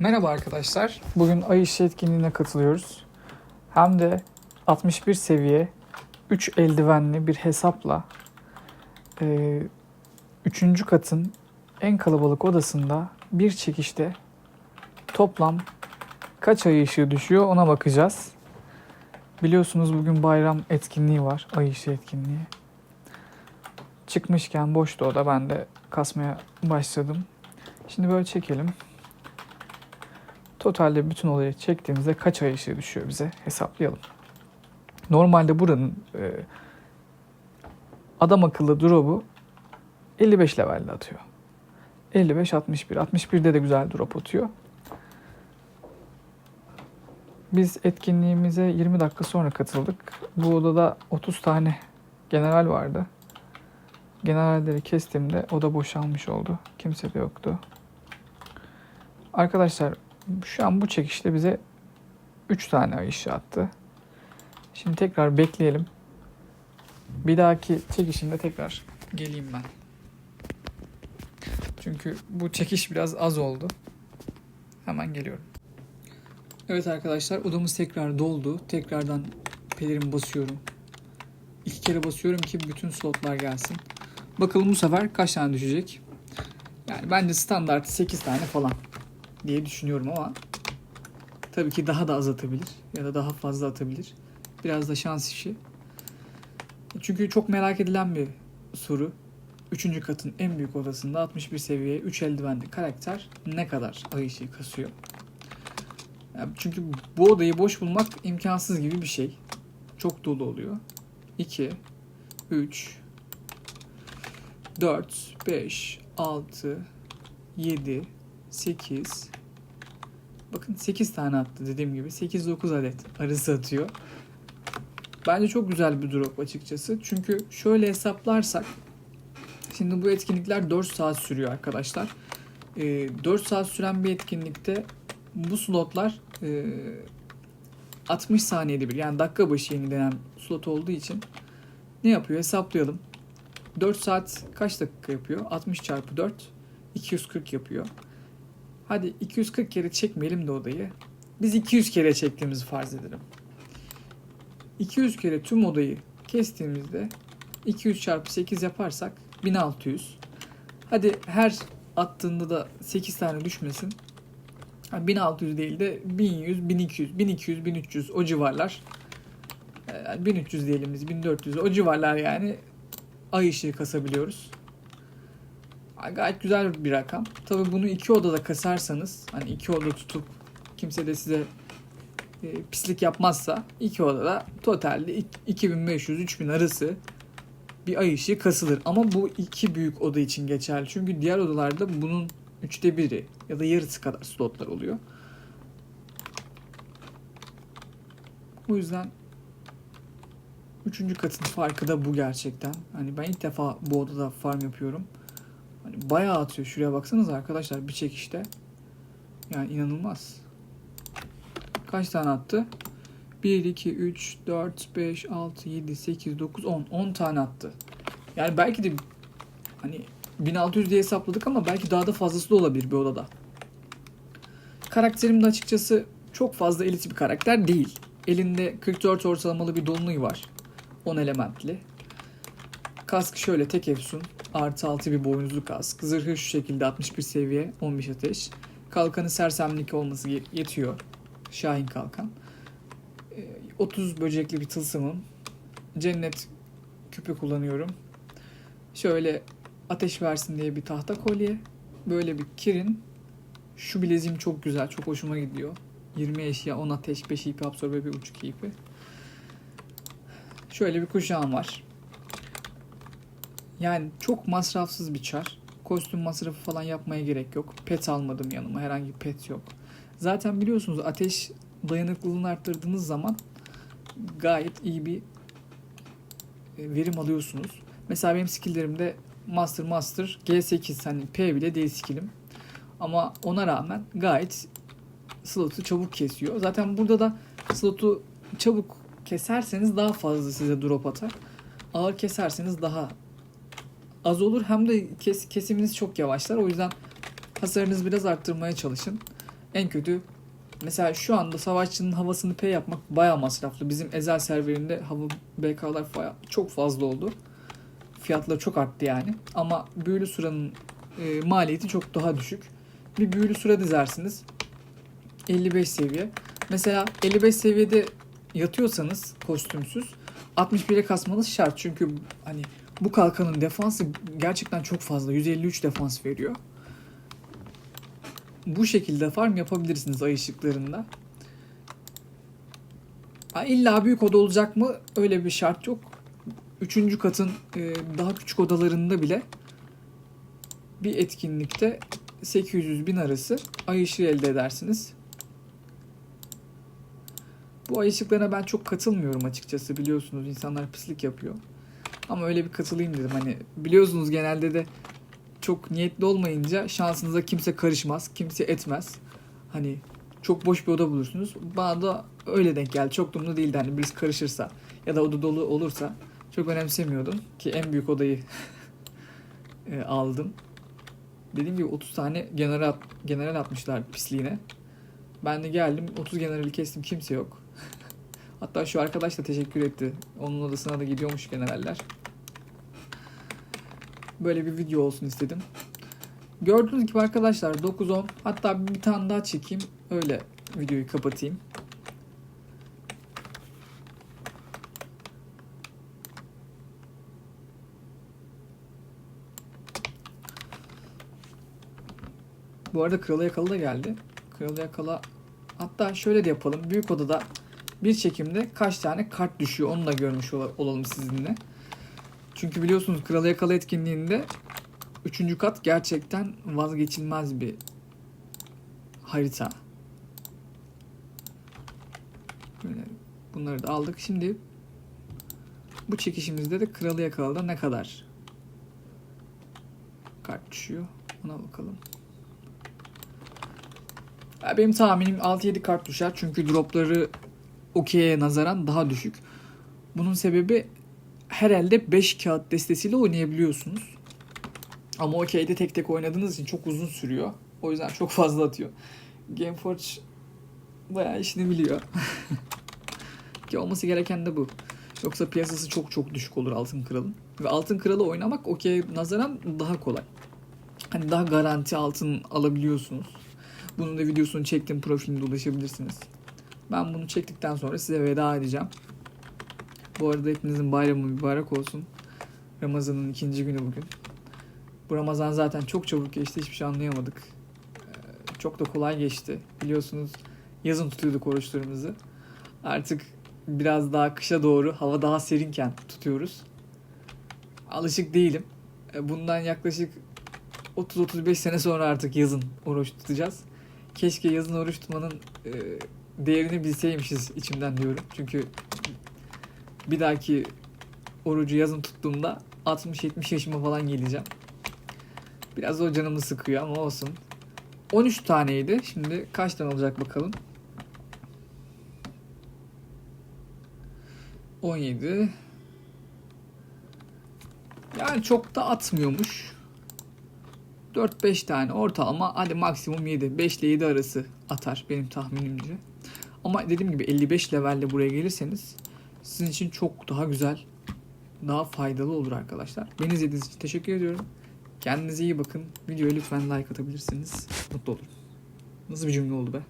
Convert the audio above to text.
Merhaba arkadaşlar. Bugün Ay İşi etkinliğine katılıyoruz. Hem de 61 seviye 3 eldivenli bir hesapla 3. katın en kalabalık odasında bir çekişte toplam kaç ay ışığı düşüyor ona bakacağız. Biliyorsunuz bugün bayram etkinliği var. Ay ışığı etkinliği. Çıkmışken boştu o da ben de kasmaya başladım. Şimdi böyle çekelim. Totalde bütün olayı çektiğimizde kaç ay ışığı düşüyor bize hesaplayalım. Normalde buranın e, adam akıllı drop'u 55 levelde atıyor. 55 61. 61'de de güzel drop atıyor. Biz etkinliğimize 20 dakika sonra katıldık. Bu odada 30 tane general vardı. Generalleri kestiğimde oda boşalmış oldu. Kimse de yoktu. Arkadaşlar şu an bu çekişte bize 3 tane ay ışığı attı. Şimdi tekrar bekleyelim. Bir dahaki çekişimde tekrar geleyim ben. Çünkü bu çekiş biraz az oldu. Hemen geliyorum. Evet arkadaşlar odamız tekrar doldu. Tekrardan pelerin basıyorum. İki kere basıyorum ki bütün slotlar gelsin. Bakalım bu sefer kaç tane düşecek. Yani bence standart 8 tane falan diye düşünüyorum ama tabii ki daha da az atabilir ya da daha fazla atabilir. Biraz da şans işi. Çünkü çok merak edilen bir soru. Üçüncü katın en büyük odasında 61 seviye 3 eldivenli karakter ne kadar ay ışığı kasıyor? Çünkü bu odayı boş bulmak imkansız gibi bir şey. Çok dolu oluyor. 2, 3, 4, 5, 6, 7, 8 Bakın 8 tane attı dediğim gibi. 8-9 adet arısı atıyor. Bence çok güzel bir drop açıkçası. Çünkü şöyle hesaplarsak şimdi bu etkinlikler 4 saat sürüyor arkadaşlar. Ee, 4 saat süren bir etkinlikte bu slotlar e, 60 saniyede bir yani dakika başı yenilenen slot olduğu için ne yapıyor hesaplayalım. 4 saat kaç dakika yapıyor? 60 çarpı 4 240 yapıyor. Hadi 240 kere çekmeyelim de odayı. Biz 200 kere çektiğimizi farz edelim. 200 kere tüm odayı kestiğimizde 200 çarpı 8 yaparsak 1600. Hadi her attığında da 8 tane düşmesin. 1600 değil de 1100, 1200, 1200, 1300 o civarlar. Yani 1300 diyelim biz 1400 o civarlar yani ay ışığı kasabiliyoruz. Gayet güzel bir rakam. Tabi bunu iki odada kasarsanız hani iki oda tutup kimse de size e, pislik yapmazsa iki odada totalde 2500-3000 arası bir ay ışığı kasılır. Ama bu iki büyük oda için geçerli. Çünkü diğer odalarda bunun üçte biri ya da yarısı kadar slotlar oluyor. O yüzden üçüncü katın farkı da bu gerçekten. Hani ben ilk defa bu odada farm yapıyorum. Hani bayağı atıyor. Şuraya baksanız arkadaşlar bir çekişte. Yani inanılmaz. Kaç tane attı? 1, 2, 3, 4, 5, 6, 7, 8, 9, 10. 10 tane attı. Yani belki de hani 1600 diye hesapladık ama belki daha da fazlası da olabilir bir odada. Karakterim de açıkçası çok fazla elit bir karakter değil. Elinde 44 ortalamalı bir dolunay var. 10 elementli. Kask şöyle tek efsun. Artı 6 bir boynuzlu kask. Zırhı şu şekilde 61 seviye 15 ateş. Kalkanı sersemlik olması yetiyor. Şahin kalkan. 30 böcekli bir tılsımım. Cennet küpü kullanıyorum. Şöyle ateş versin diye bir tahta kolye. Böyle bir kirin. Şu bileziğim çok güzel. Çok hoşuma gidiyor. 20 eşya, 10 ateş, 5 ipi absorbe, 1.5 ipi. Şöyle bir kuşağım var. Yani çok masrafsız bir çar. Kostüm masrafı falan yapmaya gerek yok. Pet almadım yanıma. Herhangi bir pet yok. Zaten biliyorsunuz ateş dayanıklılığını arttırdığınız zaman gayet iyi bir e, verim alıyorsunuz. Mesela benim skilllerimde Master Master G8 hani P bile değil skillim. Ama ona rağmen gayet slotu çabuk kesiyor. Zaten burada da slotu çabuk keserseniz daha fazla size drop atar. Ağır keserseniz daha az olur hem de kes, kesiminiz çok yavaşlar. O yüzden hasarınızı biraz arttırmaya çalışın. En kötü mesela şu anda savaşçının havasını P yapmak bayağı masraflı. Bizim Ezel serverinde hava BK'lar baya- çok fazla oldu. Fiyatları çok arttı yani. Ama büyülü suranın e, maliyeti çok daha düşük. Bir büyülü sura dizersiniz. 55 seviye. Mesela 55 seviyede yatıyorsanız kostümsüz 61'e kasmanız şart. Çünkü hani bu kalkanın defansı gerçekten çok fazla. 153 defans veriyor. Bu şekilde farm yapabilirsiniz ay ışıklarında. Ha, illa büyük oda olacak mı? Öyle bir şart yok. Üçüncü katın e, daha küçük odalarında bile bir etkinlikte 800 bin arası ay ışığı elde edersiniz. Bu ay ışıklarına ben çok katılmıyorum açıkçası biliyorsunuz insanlar pislik yapıyor. Ama öyle bir katılayım dedim hani biliyorsunuz genelde de çok niyetli olmayınca şansınıza kimse karışmaz, kimse etmez. Hani çok boş bir oda bulursunuz. Bana da öyle denk geldi. Çok da umurumda değildi hani birisi karışırsa ya da oda dolu olursa çok önemsemiyordum ki en büyük odayı e, aldım. Dediğim gibi 30 tane general general atmışlar pisliğine. Ben de geldim 30 generali kestim kimse yok. Hatta şu arkadaş da teşekkür etti. Onun odasına da gidiyormuş generaller. Böyle bir video olsun istedim. Gördüğünüz gibi arkadaşlar 9-10 hatta bir tane daha çekeyim. Öyle videoyu kapatayım. Bu arada Kralı Yakalı da geldi. Kralı Yakala hatta şöyle de yapalım. Büyük odada bir çekimde kaç tane kart düşüyor onu da görmüş ola- olalım sizinle. Çünkü biliyorsunuz Kralı Yakala etkinliğinde üçüncü kat gerçekten vazgeçilmez bir harita. Böyle bunları da aldık. Şimdi bu çekişimizde de Kralı Yakala'da ne kadar kart düşüyor ona bakalım. Benim tahminim 6-7 kart düşer çünkü dropları okey'e nazaran daha düşük. Bunun sebebi herhalde 5 kağıt destesiyle oynayabiliyorsunuz. Ama okey'de tek tek oynadığınız için çok uzun sürüyor. O yüzden çok fazla atıyor. Gameforge bayağı işini biliyor. Ki olması gereken de bu. Yoksa piyasası çok çok düşük olur Altın Kral'ın. Ve Altın Kral'ı oynamak okey nazaran daha kolay. Hani daha garanti altın alabiliyorsunuz. Bunun da videosunu çektim profilimde ulaşabilirsiniz. Ben bunu çektikten sonra size veda edeceğim. Bu arada hepinizin bayramı mübarek olsun. Ramazan'ın ikinci günü bugün. Bu Ramazan zaten çok çabuk geçti. Hiçbir şey anlayamadık. Ee, Çok da kolay geçti. Biliyorsunuz yazın tutuyorduk oruçlarımızı. Artık biraz daha kışa doğru hava daha serinken tutuyoruz. Alışık değilim. Ee, Bundan yaklaşık 30-35 sene sonra artık yazın oruç tutacağız. Keşke yazın oruç tutmanın e, değerini bilseymişiz içimden diyorum. Çünkü bir dahaki orucu yazın tuttuğumda 60-70 yaşıma falan geleceğim. Biraz o canımı sıkıyor ama olsun. 13 taneydi. Şimdi kaç tane olacak bakalım. 17. Yani çok da atmıyormuş. 4-5 tane ortalama hadi maksimum 7. 5 ile 7 arası atar benim tahminimce. Ama dediğim gibi 55 levelle buraya gelirseniz sizin için çok daha güzel, daha faydalı olur arkadaşlar. Beni izlediğiniz için teşekkür ediyorum. Kendinize iyi bakın. Videoya lütfen like atabilirsiniz. Mutlu olurum. Nasıl bir cümle oldu be?